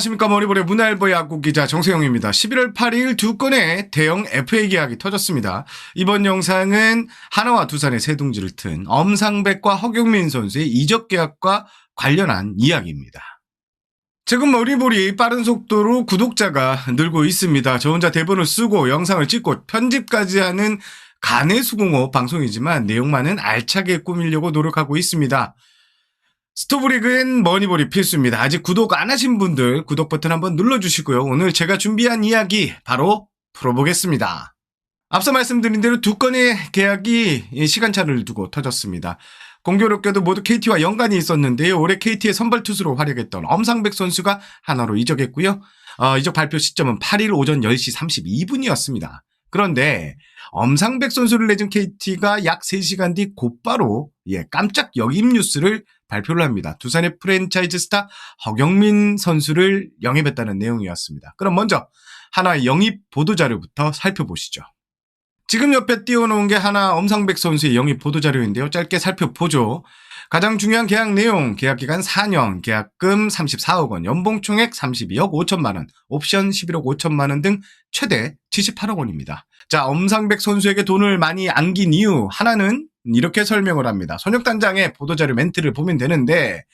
안녕하십니까 머리볼의 문화일보 야구 기자 정세영입니다. 11월 8일 두 건의 대형 FA 계약이 터졌습니다. 이번 영상은 하나와 두산의 새 둥지를 튼 엄상백과 허경민 선수의 이적 계약과 관련한 이야기입니다. 지금 머리볼이 빠른 속도로 구독자가 늘고 있습니다. 저 혼자 대본을 쓰고 영상을 찍고 편집까지 하는 간의 수공업 방송이지만 내용만은 알차게 꾸미려고 노력하고 있습니다. 스토브리그엔 머니볼이 필수입니다. 아직 구독 안 하신 분들 구독 버튼 한번 눌러주시고요. 오늘 제가 준비한 이야기 바로 풀어보겠습니다. 앞서 말씀드린 대로 두 건의 계약이 시간차를 두고 터졌습니다. 공교롭게도 모두 KT와 연관이 있었는데요. 올해 KT의 선발 투수로 활약했던 엄상백 선수가 하나로 이적했고요. 어, 이적 발표 시점은 8일 오전 10시 32분이었습니다. 그런데 엄상백 선수를 내준 KT가 약 3시간 뒤 곧바로 예, 깜짝 역임 뉴스를 발표를 합니다. 두산의 프랜차이즈 스타 허경민 선수를 영입했다는 내용이었습니다. 그럼 먼저 하나 영입 보도자료부터 살펴보시죠. 지금 옆에 띄워놓은 게 하나 엄상백 선수의 영입 보도자료인데요. 짧게 살펴보죠. 가장 중요한 계약 내용, 계약 기간 4년, 계약금 34억 원, 연봉 총액 32억 5천만 원, 옵션 11억 5천만 원 등 최대 78억 원입니다. 자, 엄상백 선수에게 돈을 많이 안긴 이유 하나는 이렇게 설명을 합니다. 손혁단장의 보도자료 멘트를 보면 되는데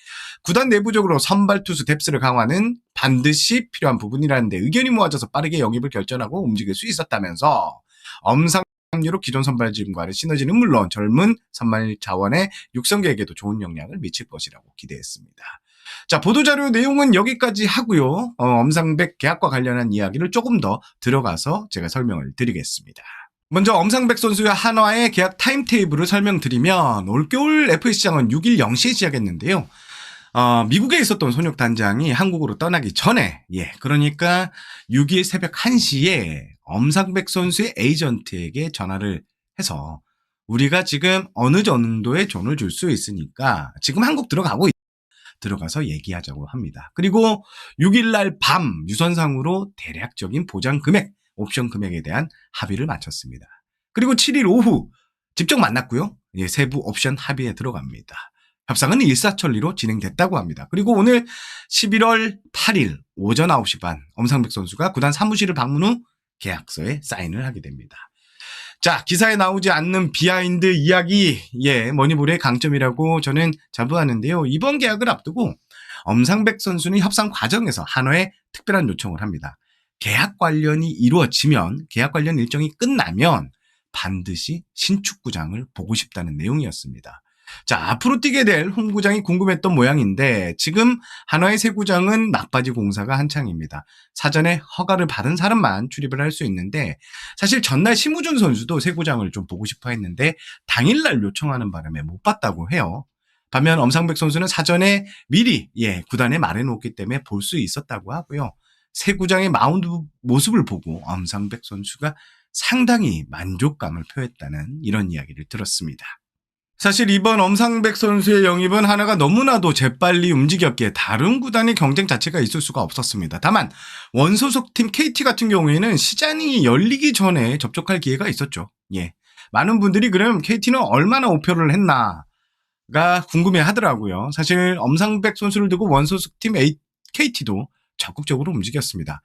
구단 내부적으로 선발 투수 뎁스를 강화는 반드시 필요한 부분이라는데 의견이 모아져서 빠르게 영입을 결정하고 움직일 수 있었다면서 엄상류로 기존 선발진과의 시너지는 물론 젊은 선발 자원의 육성계에게도 좋은 영향을 미칠 것이라고 기대했습니다. 자, 보도자료 내용은 여기까지 하고요. 어, 엄상백 계약과 관련한 이야기를 조금 더 들어가서 제가 설명을 드리겠습니다. 먼저 엄상백 선수와 한화의 계약 타임테이블을 설명드리면 올겨울 FA 시장은 6일 0시에 시작했는데요. 어, 미국에 있었던 손혁 단장이 한국으로 떠나기 전에, 예, 그러니까 6일 새벽 1시에 엄상백 선수의 에이전트에게 전화를 해서 우리가 지금 어느 정도의 돈을 줄 수 있으니까 지금 한국 들어가고 있, 들어가서 얘기하자고 합니다. 그리고 6일날 밤 유선상으로 대략적인 보장 금액, 옵션 금액에 대한 합의를 마쳤습니다. 그리고 7일 오후 직접 만났고요. 예, 세부 옵션 합의에 들어갑니다. 협상은 일사천리로 진행됐다고 합니다. 그리고 오늘 11월 8일 오전 9시 반 엄상백 선수가 구단 사무실을 방문 후 계약서에 사인을 하게 됩니다. 자, 기사에 나오지 않는 비하인드 이야기, 예, 머니볼의 강점이라고 저는 자부하는데요. 이번 계약을 앞두고 엄상백 선수는 협상 과정에서 한화에 특별한 요청을 합니다. 계약 관련이 이루어지면, 계약 관련 일정이 끝나면 반드시 신축구장을 보고 싶다는 내용이었습니다. 자, 앞으로 뛰게 될 홈구장이 궁금했던 모양인데 지금 한화의 새 구장은 막바지 공사가 한창입니다. 사전에 허가를 받은 사람만 출입을 할 수 있는데 사실 전날 심우준 선수도 새 구장을 좀 보고 싶어 했는데 당일날 요청하는 바람에 못 봤다고 해요. 반면 엄상백 선수는 사전에 미리 예, 구단에 말해 놓기 때문에 볼 수 있었다고 하고요. 새 구장의 마운드 모습을 보고 엄상백 선수가 상당히 만족감을 표했다는 이런 이야기를 들었습니다. 사실 이번 엄상백 선수의 영입은 하나가 너무나도 재빨리 움직였기에 다른 구단의 경쟁 자체가 있을 수가 없었습니다. 다만 원소속 팀 KT 같은 경우에는 시장이 열리기 전에 접촉할 기회가 있었죠. 예. 많은 분들이 그럼 KT는 얼마나 오표를 했나가 궁금해 하더라고요. 사실 엄상백 선수를 두고 원소속 팀 KT도 적극적으로 움직였습니다.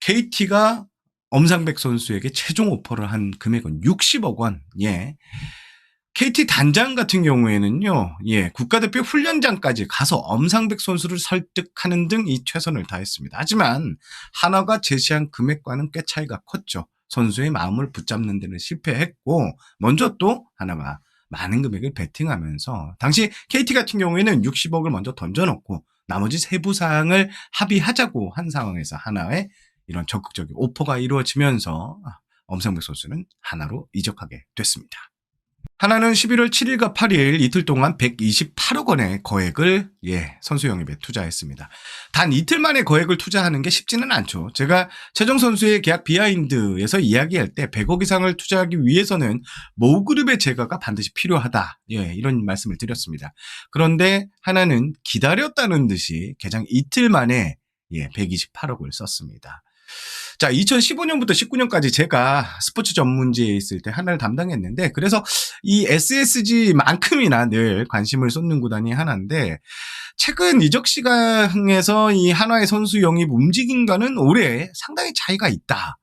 KT가 엄상백 선수에게 최종 오퍼를 한 금액은 60억 원. 예. KT 단장 같은 경우에는요, 예, 국가대표 훈련장까지 가서 엄상백 선수를 설득하는 등 이 최선을 다했습니다. 하지만 하나가 제시한 금액과는 꽤 차이가 컸죠. 선수의 마음을 붙잡는 데는 실패했고, 먼저 또 하나가 많은 금액을 베팅하면서, 당시 KT 같은 경우에는 60억을 먼저 던져놓고, 나머지 세부 사항을 합의하자고 한 상황에서 하나의 이런 적극적인 오퍼가 이루어지면서 엄상백 선수는 하나로 이적하게 됐습니다. 하나는 11월 7일과 8일 이틀 동안 128억 원의 거액을 예, 선수 영입에 투자했습니다. 단 이틀 만에 거액을 투자하는 게 쉽지는 않죠. 제가 최정 선수의 계약 비하인드에서 이야기할 때 100억 이상을 투자하기 위해서는 모 그룹의 제거가 반드시 필요하다. 예, 이런 말씀을 드렸습니다. 그런데 하나는 기다렸다는 듯이 개장 이틀 만에 예, 128억을 썼습니다. 자, 2015년부터 19년까지 제가 스포츠 전문지에 있을 때 하나를 담당했는데, 그래서 이 SSG만큼이나 늘 관심을 쏟는 구단이 하나인데, 최근 이적 시장에서 이 하나의 선수 영입 움직임과는 올해 상당히 차이가 있다.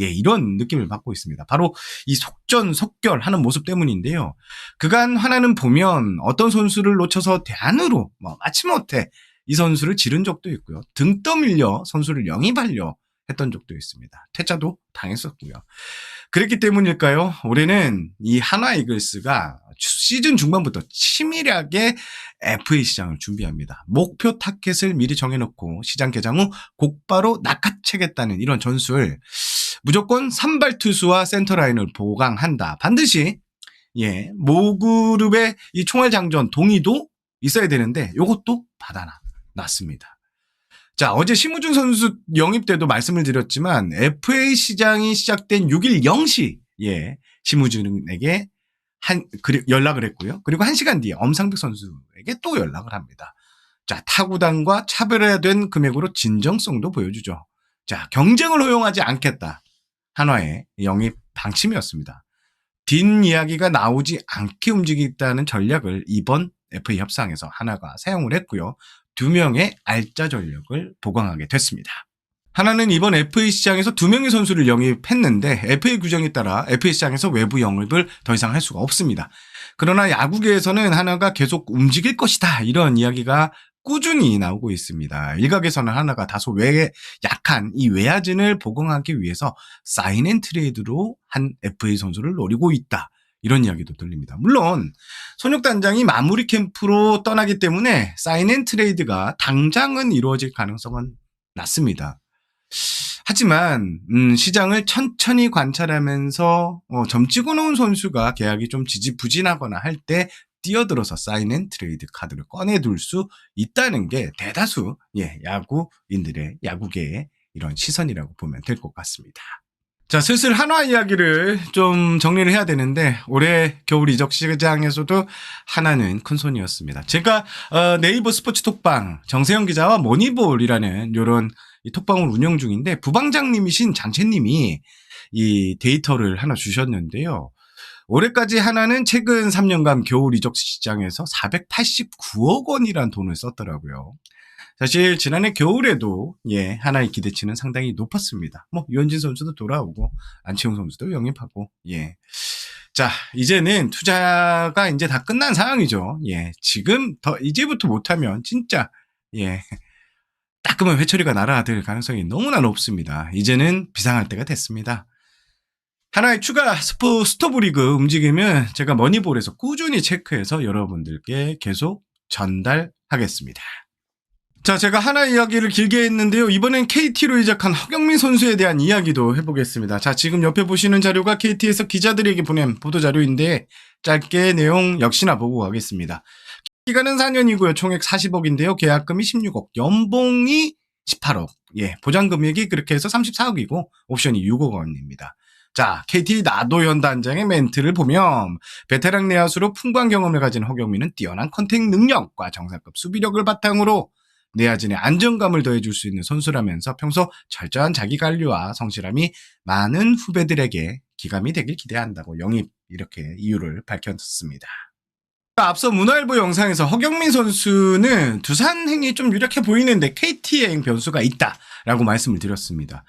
예, 이런 느낌을 받고 있습니다. 바로 이 속전속결 하는 모습 때문인데요. 그간 하나는 보면 어떤 선수를 놓쳐서 대안으로 뭐 마치못해 이 선수를 지른 적도 있고요. 등 떠밀려 선수를 영입하려 했던 적도 있습니다. 퇴짜도 당했었고요. 그랬기 때문일까요? 올해는 이 하나 이글스가 시즌 중반부터 치밀하게 FA 시장을 준비합니다. 목표 타켓을 미리 정해놓고 시장 개장 후 곧바로 낚아채겠다는 이런 전술. 무조건 선발 투수와 센터 라인을 보강한다. 반드시 예, 모그룹의 이 총알 장전 동의도 있어야 되는데 요것도 받아놔 놨습니다. 자, 어제 심우준 선수 영입 때도 말씀을 드렸지만 FA 시장이 시작된 6일 0시 예, 심우준에게 한 그리, 연락을 했고요. 그리고 1시간 뒤에 엄상백 선수에게 또 연락을 합니다. 자, 타구단과 차별화된 금액으로 진정성도 보여주죠. 자, 경쟁을 허용하지 않겠다. 한화의 영입 방침이었습니다. 뒷이야기가 나오지 않게 움직이겠다는 전략을 이번 FA 협상에서 하나가 사용을 했고요. 두 명의 알짜 전력을 보강하게 됐습니다. 하나는 이번 FA 시장에서 두 명의 선수를 영입했는데 FA 규정에 따라 FA 시장에서 외부 영입을 더 이상 할 수가 없습니다. 그러나 야구계에서는 하나가 계속 움직일 것이다 이런 이야기가 꾸준히 나오고 있습니다. 일각에서는 하나가 다소 외 약한 이 외야진을 보강하기 위해서 사인 앤 트레이드로 한 FA 선수를 노리고 있다. 이런 이야기도 들립니다. 물론 손혁단장이 마무리 캠프로 떠나기 때문에 사인 앤 트레이드가 당장은 이루어질 가능성은 낮습니다. 하지만 음, 시장을 천천히 관찰하면서 어, 점 찍어놓은 선수가 계약이 좀 지지부진하거나 할 때 뛰어들어서 사인 앤 트레이드 카드를 꺼내둘 수 있다는 게 대다수 예, 야구인들의 야구계의 이런 시선이라고 보면 될 것 같습니다. 자, 슬슬 한화 이야기를 좀 정리를 해야 되는데 올해 겨울 이적 시장에서도 하나는 큰 손이었습니다. 제가 어, 네이버 스포츠 톡방 정세영 기자와 모니볼이라는 요런 이 톡방을 운영 중인데 부방장님이신 장채님이 이 데이터를 하나 주셨는데요. 올해까지 하나는 최근 3년간 겨울 이적 시장에서 489억 원이란 돈을 썼더라고요. 사실 지난해 겨울에도 예 하나의 기대치는 상당히 높았습니다. 뭐 유현진 선수도 돌아오고 안치홍 선수도 영입하고 예. 자 이제는 투자가 이제 다 끝난 상황이죠. 예 지금 더 이제부터 못하면 진짜 예 따끔한 회초리가 날아들 가능성이 너무나 높습니다. 이제는 비상할 때가 됐습니다. 하나의 추가 스포 스토브 리그 움직임은 제가 머니볼에서 꾸준히 체크해서 여러분들께 계속 전달하겠습니다. 자, 제가 하나 이야기를 길게 했는데요. 이번엔 KT로 이적한 허경민 선수에 대한 이야기도 해보겠습니다. 자, 지금 옆에 보시는 자료가 KT에서 기자들에게 보낸 보도 자료인데 짧게 내용 역시나 보고 가겠습니다. 기간은 4년이고요. 총액 40억인데요. 계약금이 16억, 연봉이 18억. 예, 보장 금액이 그렇게 해서 34억이고 옵션이 6억 원입니다. 자, KT 나도현 단장의 멘트를 보면 베테랑 내야수로 풍부한 경험을 가진 허경민은 뛰어난 컨택 능력과 정상급 수비력을 바탕으로 내야진의 안정감을 더해줄 수 있는 선수라면서 평소 철저한 자기 관리와 성실함이 많은 후배들에게 기감이 되길 기대한다고 영입 이렇게 이유를 밝혔습니다. 앞서 문화일보 영상에서 허경민 선수는 두산 행이 좀 유력해 보이는데 KT행 변수가 있다라고 말씀을 드렸습니다.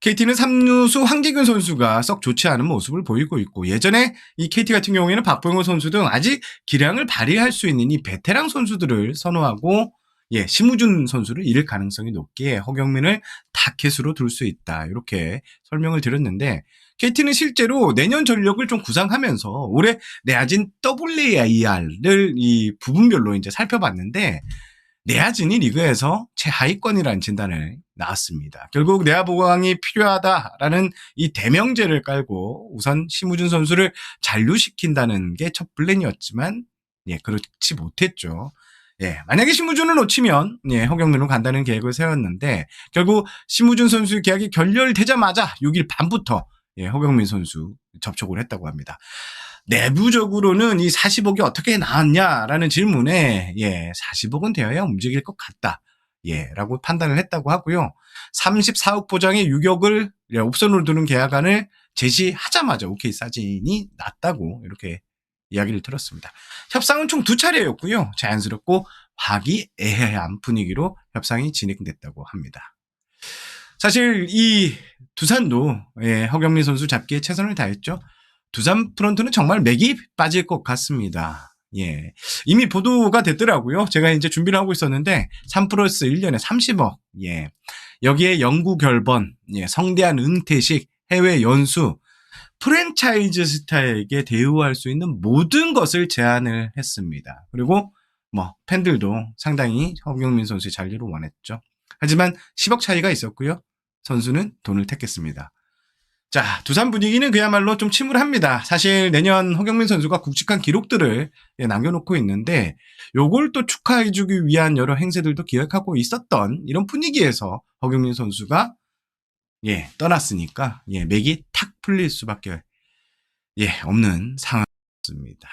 KT는 3루수 황재균 선수가 썩 좋지 않은 모습을 보이고 있고 예전에 이 KT 같은 경우에는 박보영 선수 등 아직 기량을 발휘할 수 있는 이 베테랑 선수들을 선호하고 예, 심우준 선수를 잃을 가능성이 높기에 허경민을 타켓으로 둘 수 있다. 이렇게 설명을 드렸는데 KT는 실제로 내년 전력을 좀 구상하면서 올해 내야진 WAR을 이 부분별로 이제 살펴봤는데 내야진이 리그에서 최하위권이라는 진단을 나왔습니다. 결국 내야 보강이 필요하다라는 이 대명제를 깔고 우선 심우준 선수를 잔류시킨다는 게 첫 플랜이었지만 예, 그렇지 못했죠. 예, 만약에 심우준을 놓치면 예, 허경민으로 간다는 계획을 세웠는데 결국 심우준 선수 계약이 결렬되자마자 6일 밤부터 예, 허경민 선수 접촉을 했다고 합니다. 내부적으로는 이 40억이 어떻게 나왔냐라는 질문에 예, 40억은 되어야 움직일 것 같다. 예, 라고 판단을 했다고 하고요. 34억 보장의 유격을 예, 옵션으로 두는 계약안을 제시하자마자 오케이 사진이 났다고 이렇게 이야기를 들었습니다. 협상은 총 두 차례였고요. 자연스럽고 화기애애한 분위기로 협상이 진행됐다고 합니다. 사실 이 두산도 예, 허경민 선수 잡기에 최선을 다했죠. 두산 프런트는 정말 맥이 빠질 것 같습니다. 예. 이미 보도가 됐더라고요. 제가 이제 준비를 하고 있었는데 3 플러스 1년에 30억. 예. 여기에 영구 결번, 예, 성대한 은퇴식, 해외 연수, 프랜차이즈 스타에게 대우할 수 있는 모든 것을 제안을 했습니다. 그리고 뭐 팬들도 상당히 허경민 선수의 잔류를 원했죠. 하지만 10억 차이가 있었고요. 선수는 돈을 택했습니다. 자, 두산 분위기는 그야말로 좀 침울합니다. 사실 내년 허경민 선수가 굵직한 기록들을 예, 남겨놓고 있는데 요걸 또 축하해주기 위한 여러 행세들도 기획하고 있었던 이런 분위기에서 허경민 선수가 예 떠났으니까 예 맥이 탁 풀릴 수밖에 예 없는 상황입니다.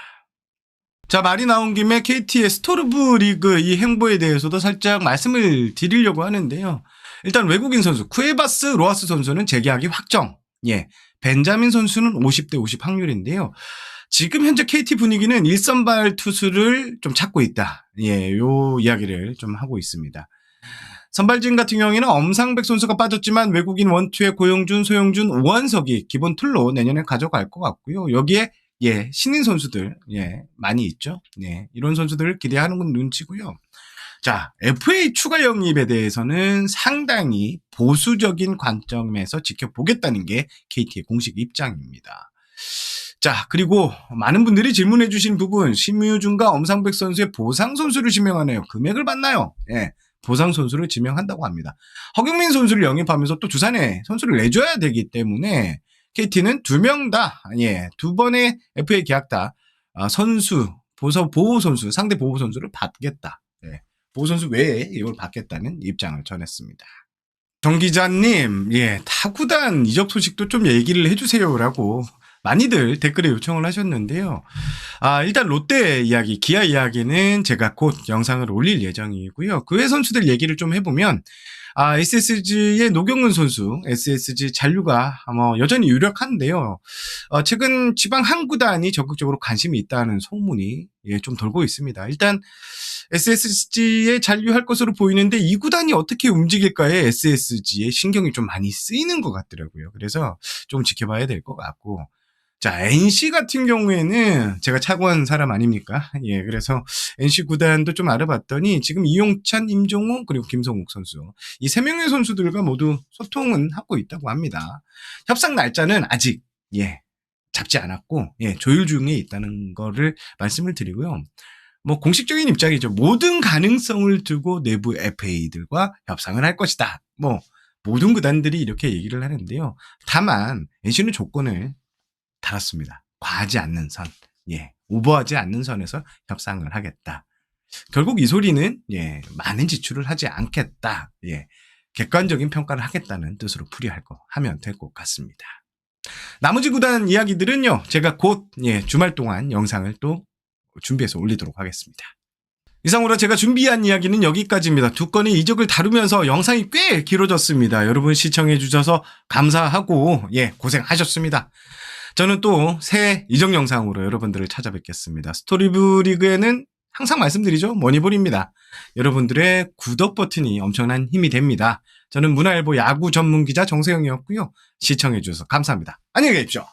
자 말이 나온 김에 KT의 스토르브 리그 이 행보에 대해서도 살짝 말씀을 드리려고 하는데요. 일단 외국인 선수 쿠에바스 로하스 선수는 재계약이 확정. 예. 벤자민 선수는 50대 50 확률인데요. 지금 현재 KT 분위기는 일선발 투수를 좀 찾고 있다. 예, 요 이야기를 좀 하고 있습니다. 선발진 같은 경우에는 엄상백 선수가 빠졌지만 외국인 원투의 고영준, 소영준, 오한석이 기본 틀로 내년에 가져갈 것 같고요. 여기에 예, 신인 선수들 예, 많이 있죠. 예, 이런 선수들을 기대하는 건 눈치고요. 자, FA 추가 영입에 대해서는 상당히 보수적인 관점에서 지켜보겠다는 게 KT의 공식 입장입니다. 자, 그리고 많은 분들이 질문해 주신 부분, 심유준과 엄상백 선수의 보상 선수를 지명하네요. 금액을 받나요? 예. 보상 선수를 지명한다고 합니다. 허경민 선수를 영입하면서 또 두산에 선수를 내줘야 되기 때문에 KT는 두 명 다, 예, 두 번의 FA 계약 다 아, 선수, 보서, 보호 선수, 상대 보호 선수를 받겠다. 예. 보호 선수 외에 이걸 받겠다는 입장을 전했습니다. 정 기자님, 예, 타구단 이적 소식도 좀 얘기를 해주세요라고 많이들 댓글에 요청을 하셨는데요. 아, 일단 롯데 이야기, 기아 이야기는 제가 곧 영상을 올릴 예정이고요. 그 외 선수들 얘기를 좀 해보면, 아, SSG의 노경은 선수, SSG 잔류가 뭐 여전히 유력한데요. 어, 최근 지방 한 구단이 적극적으로 관심이 있다는 소문이 예, 좀 돌고 있습니다. 일단 SSG에 잔류할 것으로 보이는데 이 구단이 어떻게 움직일까에 SSG의 신경이 좀 많이 쓰이는 것 같더라고요. 그래서 좀 지켜봐야 될 것 같고. 자, NC 같은 경우에는 제가 차고한 사람 아닙니까? 예, 그래서 NC 구단도 좀 알아봤더니 지금 이용찬, 임종호, 그리고 김성욱 선수. 이 세 명의 선수들과 모두 소통은 하고 있다고 합니다. 협상 날짜는 아직, 예, 잡지 않았고, 예, 조율 중에 있다는 거를 말씀을 드리고요. 뭐 공식적인 입장이죠. 모든 가능성을 두고 내부 FA들과 협상을 할 것이다. 뭐 모든 구단들이 이렇게 얘기를 하는데요. 다만 NC는 조건을 달았습니다. 과하지 않는 선, 예, 오버하지 않는 선에서 협상을 하겠다. 결국 이 소리는 예, 많은 지출을 하지 않겠다. 예, 객관적인 평가를 하겠다는 뜻으로 풀이할 거 하면 될 것 같습니다. 나머지 구단 이야기들은요, 제가 곧 예, 주말 동안 영상을 또 준비해서 올리도록 하겠습니다. 이상으로 제가 준비한 이야기는 여기까지입니다. 두 건의 이적을 다루면서 영상이 꽤 길어졌습니다. 여러분 시청해 주셔서 감사하고 예 고생하셨습니다. 저는 또 새 이적 영상으로 여러분들을 찾아뵙겠습니다. 스토리브 리그에는 항상 말씀드리죠. 머니볼입니다. 여러분들의 구독 버튼이 엄청난 힘이 됩니다. 저는 문화일보 야구 전문 기자 정세영이었고요. 시청해 주셔서 감사합니다. 안녕히 계십시오.